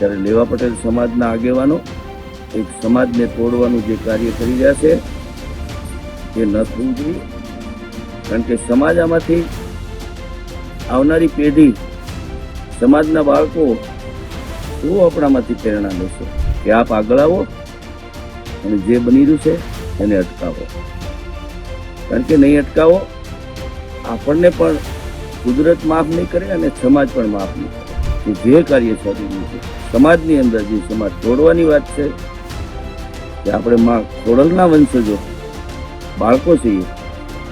ત્યારે લેવા પટેલ સમાજના આગેવાનો એક સમાજને તોડવાનું જે કાર્ય કરી રહ્યા છે, એ ન થવું જોઈએ. કારણ કે સમાજ આમાંથી આવનારી પેઢી સમાજના બાળકો શું આપણામાંથી પ્રેરણા લેશે? કે આપ આગળ આવો અને જે બની રહ્યું છે એને અટકાવો. કારણ કે નહીં અટકાવો, આપણને પણ કુદરત માફ નહીં કરે અને સમાજ પણ માફ નહીં કરે. કે જે કાર્ય ચાલી રહ્યું છે. સમાજની અંદર જે સમાજ તોડવાની વાત છે. કે આપણે માં ખોડલના વંશજો, બાળકો છીએ,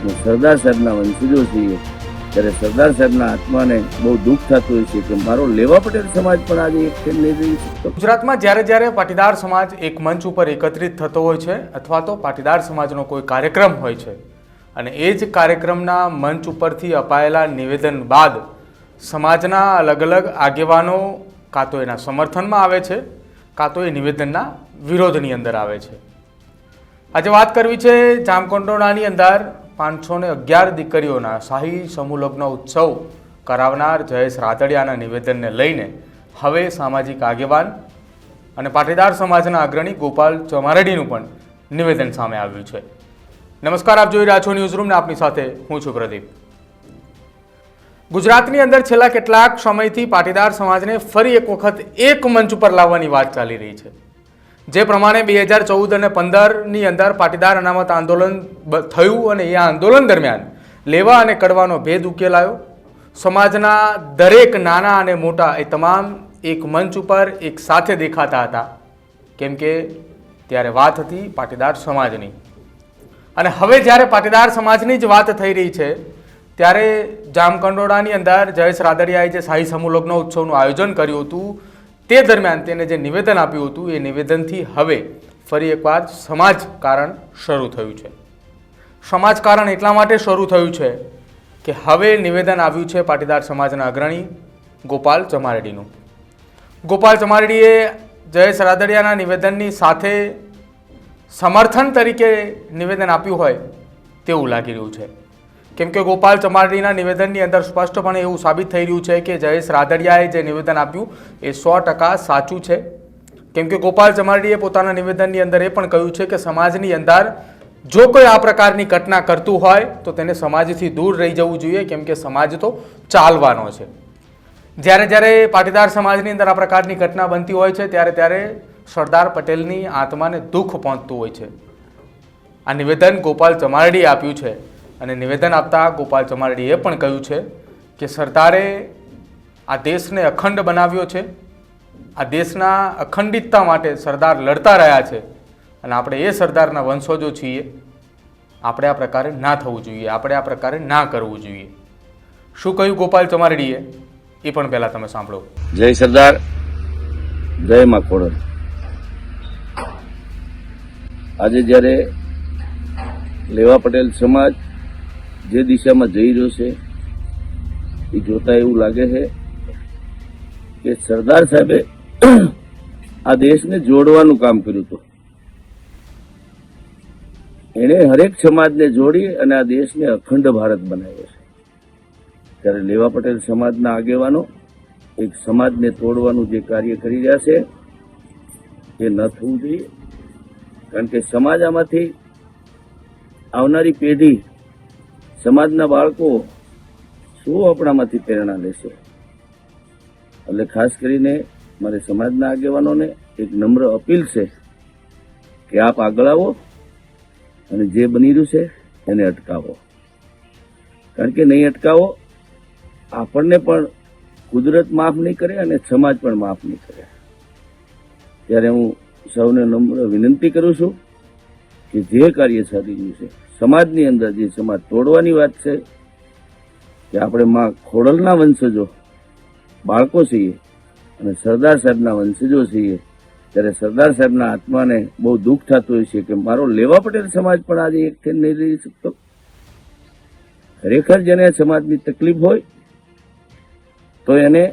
અને સરદાર સાહેબના વંશજો છીએ. ત્યારે સરદાર સાહેબના આત્માને બહુ દુઃખ થતું હોય છે કે મારો લેવા પટેલ સમાજ પણ આજે એક થઈને લઈ રહી છે ગુજરાતમાં જ્યારે જ્યારે પાટીદાર સમાજ એક મંચ ઉપર એકત્રિત થતો હોય છે, અથવા તો પાટીદાર સમાજનો કોઈ કાર્યક્રમ હોય છે, અને એ જ કાર્યક્રમના મંચ ઉપરથી અપાયેલા નિવેદન બાદ સમાજના અલગ અલગ આગેવાનો કાં તો એના સમર્થનમાં આવે છે, કાં તો એ નિવેદનના વિરોધની અંદર આવે છે. આજે વાત કરવી છે જામકંડોળાની અંદર પાંચસો ને અગિયાર દીકરીઓના શાહી સમૂહલગ્ન ઉત્સવ કરાવનાર જયેશ રાતડિયાના નિવેદનને લઈને હવે સામાજિક આગેવાન અને પાટીદાર સમાજના અગ્રણી ગોપાલ ચમારડીનું પણ નિવેદન સામે આવ્યું છે. નમસ્કાર, આપ જોઈ રહ્યા છો ન્યૂઝ આપની સાથે હું છું પ્રદીપ. ગુજરાતની અંદર છેલ્લા કેટલાક સમયથી પાટીદાર સમાજને ફરી એક વખત એક મંચ ઉપર લાવવાની વાત ચાલી રહી છે. જે પ્રમાણે બે હજાર ચૌદ અને પંદરની અંદર પાટીદાર અનામત આંદોલન થયું અને એ આંદોલન દરમિયાન લેવા અને કડવાનો ભેદ ઉકેલાયો. સમાજના દરેક નાના અને મોટા એ તમામ એક મંચ ઉપર એક સાથે દેખાતા હતા. કેમ કે ત્યારે વાત હતી પાટીદાર સમાજની. અને હવે જ્યારે પાટીદાર સમાજની જ વાત થઈ રહી છે ત્યારે જામકંડોળાની અંદર જયેશ રાદડિયાએ જે શાહી સમૂહલગ્ન ઉત્સવનું આયોજન કર્યું હતું, તે દરમિયાન તેને જે નિવેદન આપ્યું હતું, એ નિવેદનથી હવે ફરી એકવાર સમાજ કારણ શરૂ થયું છે. સમાજ કારણ એટલા માટે શરૂ થયું છે કે હવે નિવેદન આવ્યું છે પાટીદાર સમાજના અગ્રણી ગોપાલ ચમારડીનું. ગોપાલ ચમારડીએ જયેશ રાદડિયાના નિવેદનની સાથે સમર્થન તરીકે નિવેદન આપ્યું હોય તેવું લાગી રહ્યું છે. કેમ કે ગોપાલ ચમારડીના નિવેદનની અંદર સ્પષ્ટપણે એવું સાબિત થઈ રહ્યું છે કે જયેશ રાદડિયાએ જે નિવેદન આપ્યું એ સો ટકા સાચું છે. કેમ કે ગોપાલ ચમારડીએ પોતાના નિવેદનની અંદર એ પણ કહ્યું છે કે સમાજની અંદર જો કોઈ આ પ્રકારની ઘટના કરતું હોય તો તેને સમાજથી દૂર રહી જવું જોઈએ, કેમ કે સમાજ તો ચાલવાનો છે. જ્યારે જ્યારે પાટીદાર સમાજની અંદર આ પ્રકારની ઘટના બનતી હોય છે, ત્યારે ત્યારે સરદાર પટેલની આત્માને દુઃખ પહોંચતું હોય છે. આ નિવેદન ગોપાલ ચમારડીએ આપ્યું છે. અને નિવેદન આપતા ગોપાલ ચમારડીએ પણ કહ્યું છે કે સરદારે આ દેશને અખંડ બનાવ્યો છે. આ દેશના અખંડિતતા માટે સરદાર લડતા રહ્યા છે અને આપણે એ સરદારના વંશજો છીએ, આપણે આ પ્રકારે ના થવું જોઈએ, આપણે આ પ્રકારે ના કરવું જોઈએ. શું કહ્યું ગોપાલ ચમારડીએ? એ પણ પહેલાં તમે સાંભળો. જય સરદાર, જય માં ખોડલ. આજે જ્યારે લેવા પટેલ સમાજ જે દિશામાં જઈ રહ્યો છે, એ જોતા એવું લાગે છે કે સરદાર સાહેબે આ દેશને જોડવાનું કામ કર્યું હતું. એણે હરેક સમાજને જોડી અને આ દેશને અખંડ ભારત બનાવ્યો છે. ત્યારે લેવા પટેલ સમાજના આગેવાનો એક સમાજને તોડવાનું જે કાર્ય કરી રહ્યા છે, એ ન થવું જોઈએ. કારણ કે સમાજ આમાંથી આવનારી પેઢી સમાજના બાળકો શું આપણામાંથી પ્રેરણા લેશે? એટલે ખાસ કરીને મારે સમાજના આગેવાનોને એક નમ્ર અપીલ છે કે આપ આગળ આવો અને જે બની રહ્યું છે એને અટકાવો. કારણ કે નહીં અટકાવો, આપણને પણ કુદરત માફ નહીં કરે અને સમાજ પણ માફ નહીં કરે. ત્યારે હું સૌને નમ્ર વિનંતી કરું છું કે જે કાર્ય સારી રહ્યું છે સમાજની અંદર જે સમાજ તોડવાની વાત છે, કે આપણે માં ખોડલના વંશજો, બાળકો છીએ અને સરદાર સાહેબના વંશજો છીએ, ત્યારે સરદાર સાહેબના આત્માને બહુ દુઃખ થતું હોય છે કે મારો લેવા પટેલ સમાજ પણ આજે એક થઈને નહીં રહી શકતો. ખરેખર જેને સમાજની તકલીફ હોય, તો એને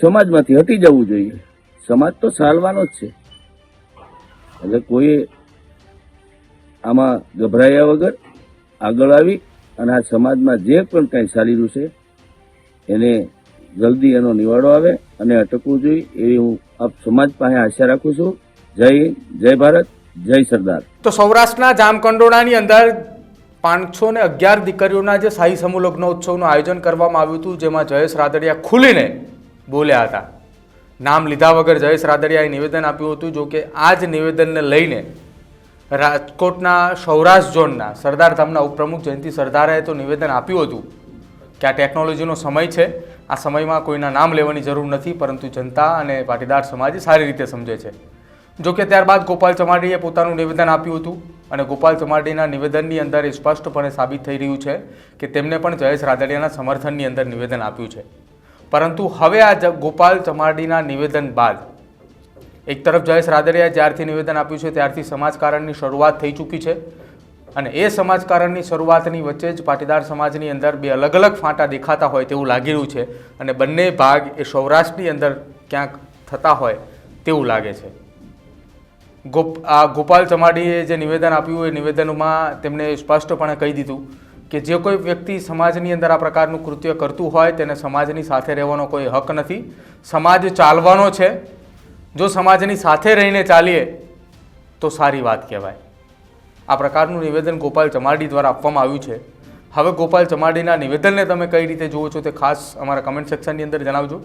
સમાજમાંથી હટી જવું જોઈએ. સમાજ તો ચાલવાનો જ છે. એટલે કોઈ આમાં ગભરાયા વગર આગળ આવી અને આ સમાજમાં જે પણ કંઈ ચાલી રહ્યું છે, એને જલ્દી એનો નિવાડો આવે અને અટકવું જોઈએ એવી હું આપ સમાજ પાસે આશા રાખું છું. જય જય ભારત, જય સરદાર. તો સૌરાષ્ટ્રના જામકંડોળાની અંદર પાંચસો ને અગિયાર દીકરીઓના જે શાહી સમૂહ લગ્ન ઉત્સવનું આયોજન કરવામાં આવ્યું હતું, જેમાં જયેશ રાદડિયા ખુલીને બોલ્યા હતા. નામ લીધા વગર જયેશ રાદડિયાએ નિવેદન આપ્યું હતું જો કે આ જ નિવેદનને લઈને રાજકોટના સૌરાષ્ટ્ર ઝોનના સરદાર ધામના ઉપપ્રમુખ જયંતિ સરદારે તો નિવેદન આપ્યું હતું કે આ ટેકનોલોજીનો સમય છે. આ સમયમાં કોઈના નામ લેવાની જરૂર નથી, પરંતુ જનતા અને પાટીદાર સમાજ સારી રીતે સમજે છે. જો કે ત્યારબાદ ગોપાલ ચમાડીએ પોતાનું નિવેદન આપ્યું હતું અને ગોપાલ ચમાડીના નિવેદનની અંદર એ સ્પષ્ટપણે સાબિત થઈ રહ્યું છે કે તેમને પણ જયેશ રાદડિયાના સમર્થનની અંદર નિવેદન આપ્યું છે. પરંતુ હવે આ ગોપાલ ચમાડીના નિવેદન બાદ એક તરફ જયેશ રાદરિયાએ જ્યારથી નિવેદન આપ્યું છે, ત્યારથી સમાજકારણની શરૂઆત થઈ ચૂકી છે. અને એ સમાજકારણની શરૂઆતની વચ્ચે જ પાટીદાર સમાજની અંદર બે અલગ અલગ ફાંટા દેખાતા હોય તેવું લાગી રહ્યું છે અને બંને ભાગ એ સૌરાષ્ટ્રની અંદર ક્યાંક થતા હોય તેવું લાગે છે. ગોપ, આ ગોપાલ ચમાડીએ જે નિવેદન આપ્યું એ નિવેદનમાં તેમણે સ્પષ્ટપણે કહી દીધું કે જે કોઈ વ્યક્તિ સમાજની અંદર આ પ્રકારનું કૃત્ય કરતું હોય તેને સમાજની સાથે રહેવાનો કોઈ હક નથી. સમાજ ચાલવાનો છે જો સમાજની સાથે રહીને ચાલીએ, તો સારી વાત કહેવાય. આ પ્રકારનું નિવેદન ગોપાલ ચમાડી દ્વારા આપવામાં આવ્યું છે. હવે ગોપાલ ચમાડીના નિવેદનને તમે કઈ રીતે જુઓ છો તે ખાસ અમારા કમેન્ટ સેક્શનની અંદર જણાવજો.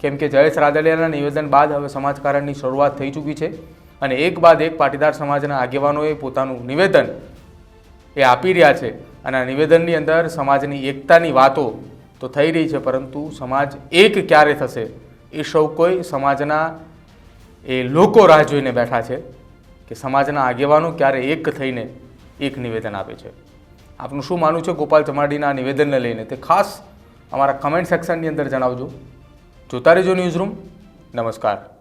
કેમ કે જયેશ રાદડિયાના નિવેદન બાદ હવે સમાજકારણની શરૂઆત થઈ ચૂકી છે અને એક બાદ એક પાટીદાર સમાજના આગેવાનોએ પોતાનું નિવેદન એ આપી રહ્યા છે અને આ નિવેદનની અંદર સમાજની એકતાની વાતો તો થઈ રહી છે, પરંતુ સમાજ એક ક્યારે થશે એ સૌ કોઈ સમાજના એ લોકો રાહ જોઈને બેઠા છે કે સમાજના આગેવાનો ક્યારે એક થઈને એક નિવેદન આપે છે. આપનું શું માનવું છે ગોપાલ ચમાડીના નિવેદનને લઈને? તે ખાસ અમારા કમેન્ટ સેક્શનની અંદર જણાવજો. જોતા રહેજો ન્યૂઝરૂમ નમસ્કાર.